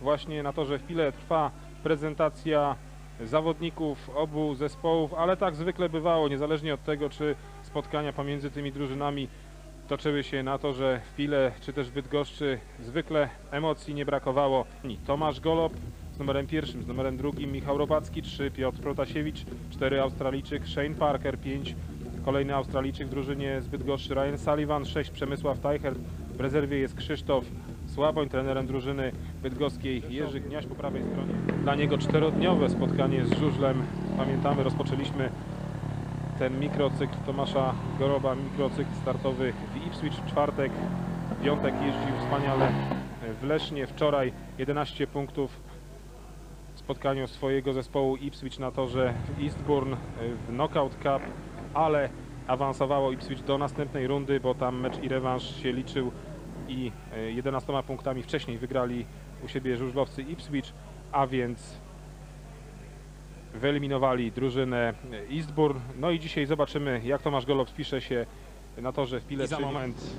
właśnie na torze Pile trwa prezentacja zawodników obu zespołów, ale tak zwykle bywało, niezależnie od tego, czy spotkania pomiędzy tymi drużynami toczyły się na torze Pile, czy też w Bydgoszczy. Zwykle emocji nie brakowało. Tomasz Golob z numerem pierwszym, z numerem drugim Michał Robacki, 3 Piotr Protasiewicz, 4 Australijczyk Shane Parker, 5 kolejny Australijczyk w drużynie z Bydgoszczy Ryan Sullivan, 6 Przemysław Teichert, w rezerwie jest Krzysztof Słaboń, trenerem drużyny bydgoskiej Jerzy Gniaś po prawej stronie. Dla niego czterodniowe spotkanie z żużlem. Pamiętamy, rozpoczęliśmy ten mikrocykl Tomasza Goroba, mikrocykl startowy w Ipswich w czwartek. Piątek jeździł wspaniale w Lesznie. Wczoraj 11 punktów w spotkaniu swojego zespołu Ipswich na torze w Eastbourne w Knockout Cup, ale awansowało Ipswich do następnej rundy, bo tam mecz i rewanż się liczył i e, 11 punktami wcześniej wygrali u siebie żużlowcy Ipswich, a więc wyeliminowali drużynę Eastbourne. No i dzisiaj zobaczymy, jak Tomasz Golob spisze się na torze w Pile. Za moment.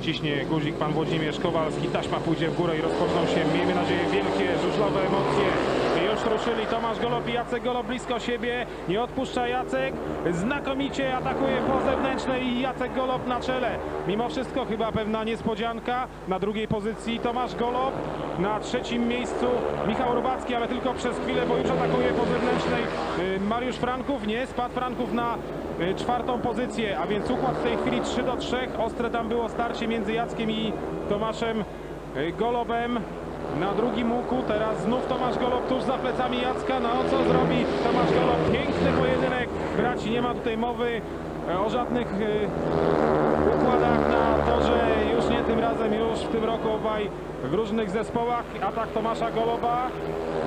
Wciśnie guzik pan Włodzimierz Kowalski, taśma pójdzie w górę i rozpoczną się, miejmy nadzieję, wielkie żużlowe emocje. Już ruszyli Tomasz Golob i Jacek Golob blisko siebie, nie odpuszcza Jacek, znakomicie atakuje po zewnętrznej i Jacek Golob na czele. Mimo wszystko chyba pewna niespodzianka, na drugiej pozycji Tomasz Golob, na trzecim miejscu Michał Robacki, ale tylko przez chwilę, bo już atakuje po zewnętrznej y, Mariusz Franków, nie, spadł Franków na y, czwartą pozycję, a więc układ w tej chwili 3 do 3. Ostre tam było starcie między Jackiem i Tomaszem y, Golobem. Na drugim łuku teraz znów Tomasz Golob tuż za plecami Jacka. No co zrobi Tomasz Golob? Piękny pojedynek. Braci, nie ma tutaj mowy e, o żadnych e, układach na torze. Już nie tym razem, już w tym roku obaj w różnych zespołach. Atak Tomasza Goloba.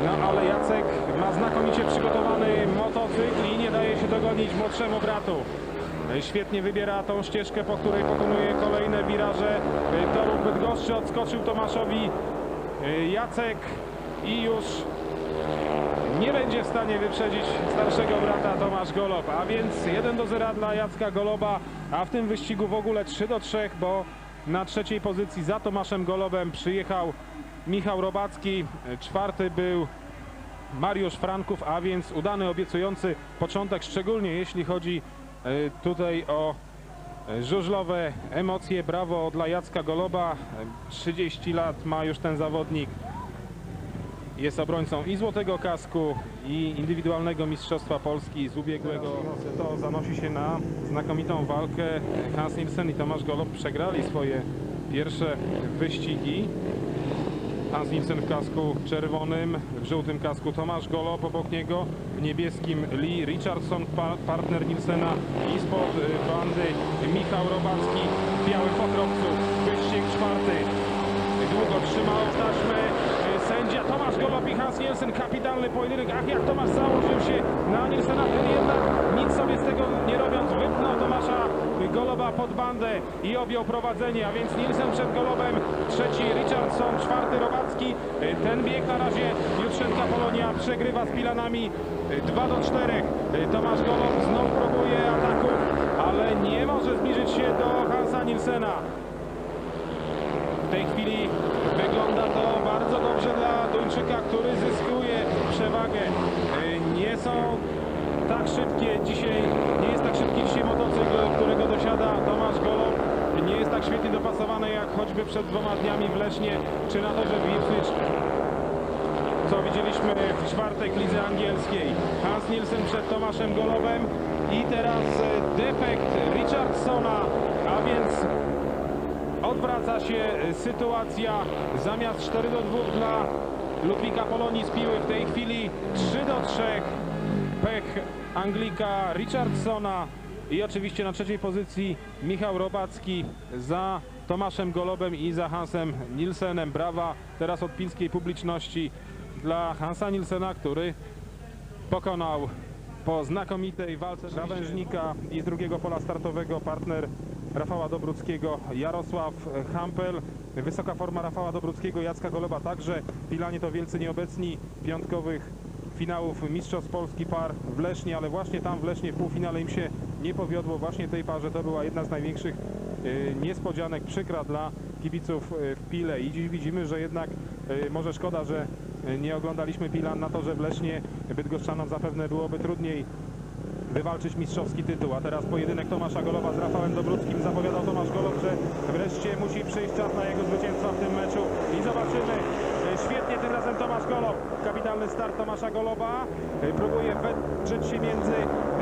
No ale Jacek ma znakomicie przygotowany motocykl i nie daje się dogonić młodszemu bratu. Świetnie wybiera tą ścieżkę, po której pokonuje kolejne wiraże e, torów Bydgoszczy. Odskoczył Tomaszowi Jacek i już nie będzie w stanie wyprzedzić starszego brata Tomasz Golob, a więc 1 do 0 dla Jacka Goloba, a w tym wyścigu w ogóle 3 do 3, bo na trzeciej pozycji za Tomaszem Golobem przyjechał Michał Robacki, czwarty był Mariusz Franków, a więc udany, obiecujący początek, szczególnie jeśli chodzi e, tutaj o e, żużlowe emocje. Brawo dla Jacka Goloba, E, 30 lat ma już ten zawodnik. Jest obrońcą i złotego kasku, i indywidualnego Mistrzostwa Polski z ubiegłego. To zanosi się na znakomitą walkę. Hans Nielsen i Tomasz Golob przegrali swoje pierwsze wyścigi. Hans Nielsen w kasku czerwonym, w żółtym kasku Tomasz Golob, obok niego niebieskim Lee Richardson, pa partner Nielsena i spod y, bandy Michał Robacki w białym pokropcu. Wyścig czwarty. Długo trzymał taśmę y, sędzia Tomasz Golob i Hans Nielsen. Kapitalny pojedynek. Ach, jak Tomasz założył się na Nielsena, ten jednak nic sobie z tego nie robiąc wypnął Tomasza Goloba pod bandę i objął prowadzenie, a więc Nielsen przed Golobem, trzeci Richardson, czwarty Robacki. Y, Ten bieg na razie Jutrzenka Polonia przegrywa z Pilanami 2 do 4. Y, Tomasz Golob znów próbuje ataków, ale nie może zbliżyć się do Hansa Nielsena. W tej chwili wygląda to bardzo dobrze dla Duńczyka, który zyskuje przewagę. Y, Nie są tak szybkie dzisiaj, nie jest tak szybki dzisiaj motocykl, którego dosiada Tomasz Golob. Nie jest tak świetnie dopasowany jak choćby przed dwoma dniami w Lesznie czy na torze w Ipswich co widzieliśmy w czwartek lidze angielskiej. Hans Nielsen przed Tomaszem Golobem i teraz e, defekt Richardsona, a więc odwraca się e, sytuacja. Zamiast 4 do 2 dla Ludwika Polonii z piły w tej chwili 3 do 3. Pech Anglika Richardsona i oczywiście na trzeciej pozycji Michał Robacki za Tomaszem Golobem i za Hansem Nielsenem. Brawa teraz od pilskiej publiczności dla Hansa Nielsena, który pokonał po znakomitej walce krawężnika i z drugiego pola startowego partner Rafała Dobruckiego Jarosław Hampel. Wysoka forma Rafała Dobruckiego, Jacka Goloba także. Pilanie to wielcy nieobecni piątkowych finałów Mistrzostw Polski par w Lesznie, ale właśnie tam w Lesznie w półfinale im się nie powiodło. Właśnie tej parze to była jedna z największych y, niespodzianek, przykra dla kibiców y, w Pile i dziś widzimy, że jednak y, może szkoda, że nie oglądaliśmy Pilan na torze w Lesznie. Bydgoszczanom zapewne byłoby trudniej wywalczyć mistrzowski tytuł. A teraz pojedynek Tomasza Goloba z Rafałem Dobruckim. Zapowiadał Tomasz Golob, że wreszcie musi przyjść czas na jego zwycięstwa w tym meczu. I zobaczymy. Tym razem Tomasz Golob. Kapitalny start Tomasza Goloba. E, Próbuje wedrzeć się między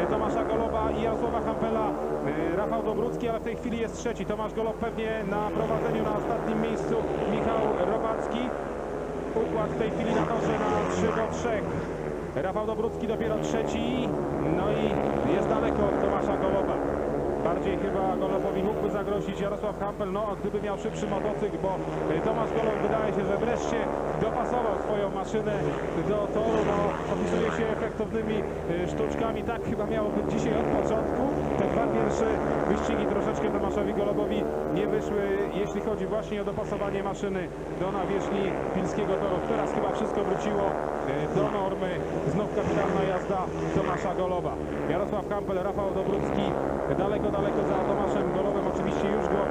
e, Tomasza Goloba i Jarosława Hampela. E, Rafał Dobrucki, ale w tej chwili jest trzeci. Tomasz Golob pewnie na prowadzeniu na ostatnim miejscu. Michał Robacki. Układ w tej chwili na torze na 3 do 3. Rafał Dobrucki dopiero trzeci, no i jest daleko od Tomasza Goloba. Bardziej chyba Golobowi mógłby zagrozić Jarosław Hampel, no gdyby miał szybszy motocykl, bo Tomasz Golob wydaje się, że dopasował swoją maszynę do toru, no opisuje się efektownymi e, sztuczkami, tak chyba miało być dzisiaj od początku. Te dwa pierwsze wyścigi troszeczkę Tomaszowi Golobowi nie wyszły, jeśli chodzi właśnie o dopasowanie maszyny do nawierzchni pilskiego toru. Teraz chyba wszystko wróciło e, do normy. Znów kapitalna jazda Tomasza Goloba. Jarosław Kampel, Rafał Dobrucki daleko, daleko za Tomaszem Golobem. Oczywiście już go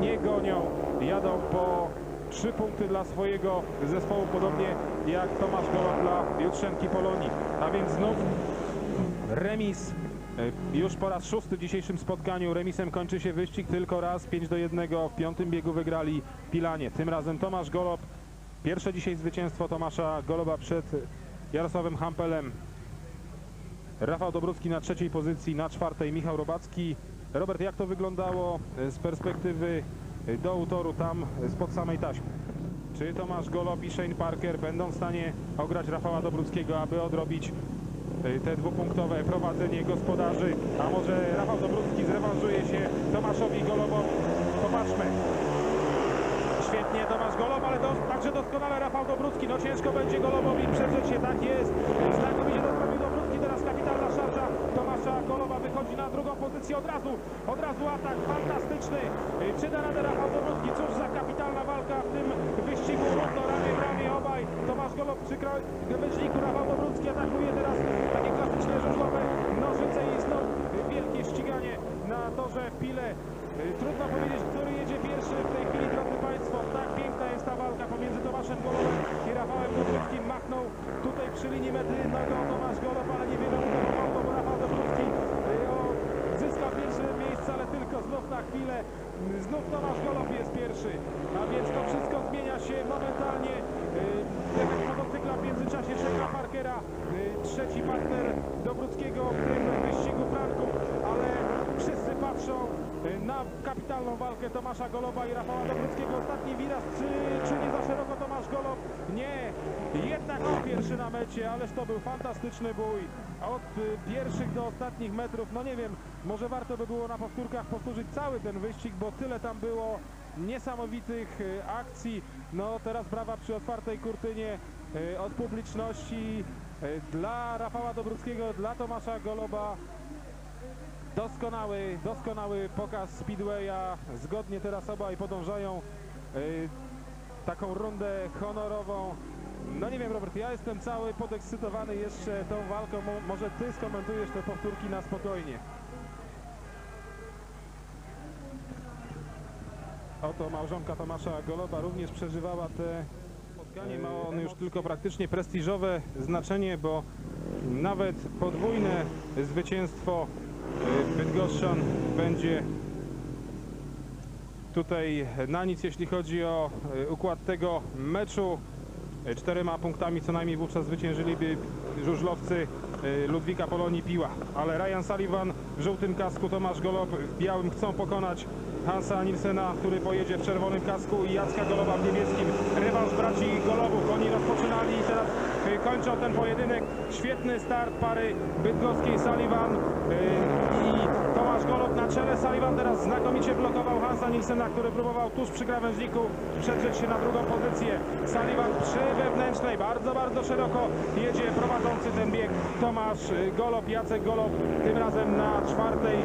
nie gonią. Jadą po trzy punkty dla swojego zespołu, podobnie jak Tomasz Golob dla Jutrzenki Polonii. A więc znów remis. E, Już po raz szósty w dzisiejszym spotkaniu remisem kończy się wyścig tylko raz 5 do 1 w piątym biegu wygrali Pilanie. Tym razem Tomasz Golob. Pierwsze dzisiaj zwycięstwo Tomasza Goloba przed Jarosławem Hampelem. Rafał Dobrucki na trzeciej pozycji, na czwartej Michał Robacki. Robert, jak to wyglądało z perspektywy e, dołu toru tam spod samej taśmy? Czy Tomasz Golob i Shane Parker będą w stanie ograć Rafała Dobruckiego, aby odrobić e, te dwupunktowe prowadzenie gospodarzy? A może Rafał Dobrucki zrewanżuje się Tomaszowi Golobowi? Popatrzmy. Świetnie Tomasz Golob, ale dos także doskonale Rafał Dobrucki. No ciężko będzie Golobowi przeżyć się, tak jest. Znakomicie to zrobił Dobrucki, teraz kapitalna szarża Tomasza Wychodzi na drugą pozycję od razu, od razu atak fantastyczny. Y, Czy da radę Rafał Dobrucki? Cóż za kapitalna walka w tym wyścigu, równo ramię w ramię obaj. Tomasz Golob przy krawężniku, Rafał Dobrucki atakuje teraz takie klasyczne żużlowe nożyce i znów wielkie ściganie na torze w Pile. Y, Trudno powiedzieć, który jedzie pierwszy w tej chwili, drodzy Państwo. Tak piękna jest ta walka pomiędzy Tomaszem Golobem i Rafałem Dobruckim. Machnął tutaj przy linii mety nogą Tomasz Golob, ale niewiele mu to pomogło, bo Rafał Dobrucki y, o, zyskał pierwsze miejsce, ale tylko znów na chwilę. Y, Znów Tomasz Golob jest pierwszy, a więc to wszystko zmienia się momentalnie. Y, Efekt motocykla w międzyczasie czeka Parkera, y, trzeci partner Dobruckiego w tym wyścigu Franków, ale wszyscy patrzą y, na kapitalną walkę Tomasza Goloba i Rafała Dobruckiego. Ostatni wiraz, czy, czy nie za szeroko Tomasz Golob? Nie, jednak on pierwszy na mecie, ależ to był fantastyczny bój. Od y, pierwszych do ostatnich metrów, no nie wiem, może warto by było na powtórkach powtórzyć cały ten wyścig, bo tyle tam było niesamowitych y, akcji. No teraz brawa przy otwartej kurtynie y, od publiczności y, dla Rafała Dobruckiego, dla Tomasza Goloba. Doskonały, doskonały pokaz Speedwaya. Zgodnie teraz obaj podążają taką rundę honorową. No nie wiem Robert, ja jestem cały podekscytowany jeszcze tą walką. Mo może ty skomentujesz te powtórki na spokojnie. Oto małżonka Tomasza Goloba również przeżywała te spotkanie. Ma on już tylko praktycznie prestiżowe znaczenie, bo nawet podwójne zwycięstwo y, Bydgoszczan będzie tutaj na nic, jeśli chodzi o y, układ tego meczu. Czterema punktami co najmniej wówczas zwyciężyliby żużlowcy Ludwika Polonii Piła. Ale Ryan Sullivan w żółtym kasku, Tomasz Golob w białym chcą pokonać Hansa Nilsena, który pojedzie w czerwonym kasku i Jacka Goloba w niebieskim. Rewanż braci Golobów. Oni rozpoczynali i teraz y, kończą ten pojedynek. Świetny start pary bydgoskiej Sullivan y, i Czele. Sullivan teraz znakomicie blokował Hansa Nilsena, który próbował tuż przy krawężniku przedrzeć się na drugą pozycję. Sullivan przy wewnętrznej, bardzo, bardzo szeroko jedzie prowadzący ten bieg Tomasz Golob, Jacek Golob, tym razem na czwartej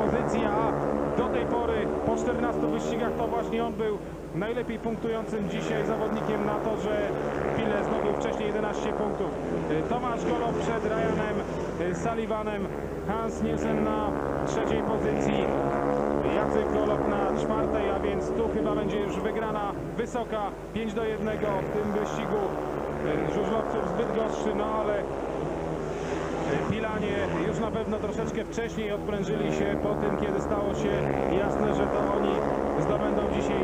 pozycji, a do tej pory po 14 wyścigach to właśnie on był najlepiej punktującym dzisiaj zawodnikiem na torze. Pile zdobył wcześniej 11 punktów. Y, Tomasz Golob przed Ryanem y, Sullivanem, Hans Nielsen na trzeciej pozycji. Jacek Golob na czwartej, a więc tu chyba będzie już wygrana wysoka 5 do 1 w tym wyścigu e, żużlowców z Bydgoszczy, no ale Pilanie już na pewno troszeczkę wcześniej odprężyli się po tym, kiedy stało się jasne, że to oni zdobędą dzisiaj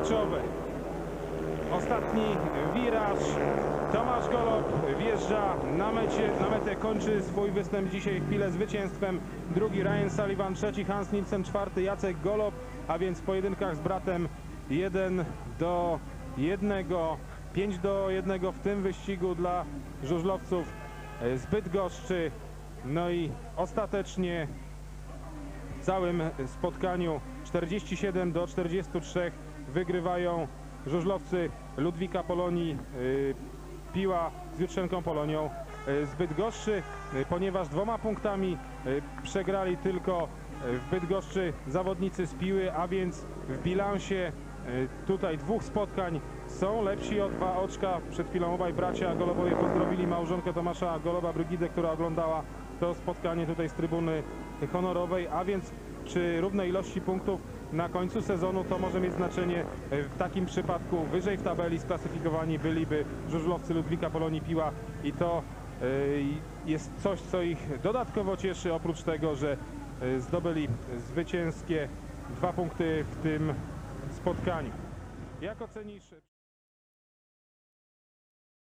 punkty meczowe. Ostatni wiraż. Tomasz Golob wjeżdża na, mecie, na metę, kończy swój występ dzisiaj chwilę zwycięstwem. Drugi Ryan Sullivan, trzeci Hans Nielsen, czwarty Jacek Golob, a więc w pojedynkach z bratem 1 do 1, 5 do 1 w tym wyścigu dla żużlowców z Bydgoszczy. No i ostatecznie w całym spotkaniu 47 do 43 wygrywają żużlowcy Ludwika Polonii y, Piła z Jutrzenką Polonią y, z Bydgoszczy, y, ponieważ dwoma punktami przegrali tylko w Bydgoszczy zawodnicy z Piły, a więc w bilansie tutaj dwóch spotkań są lepsi o dwa oczka. Przed chwilą obaj bracia Golobowie pozdrowili małżonkę Tomasza Goloba Brygidę, która oglądała to spotkanie tutaj z trybuny honorowej, a więc przy równej ilości punktów na końcu sezonu to może mieć znaczenie e, w takim przypadku wyżej w tabeli sklasyfikowani byliby żużlowcy Ludwika Polonii Piła i to e, jest coś, co ich dodatkowo cieszy, oprócz tego, że e, zdobyli zwycięskie dwa punkty w tym spotkaniu. Jak ocenisz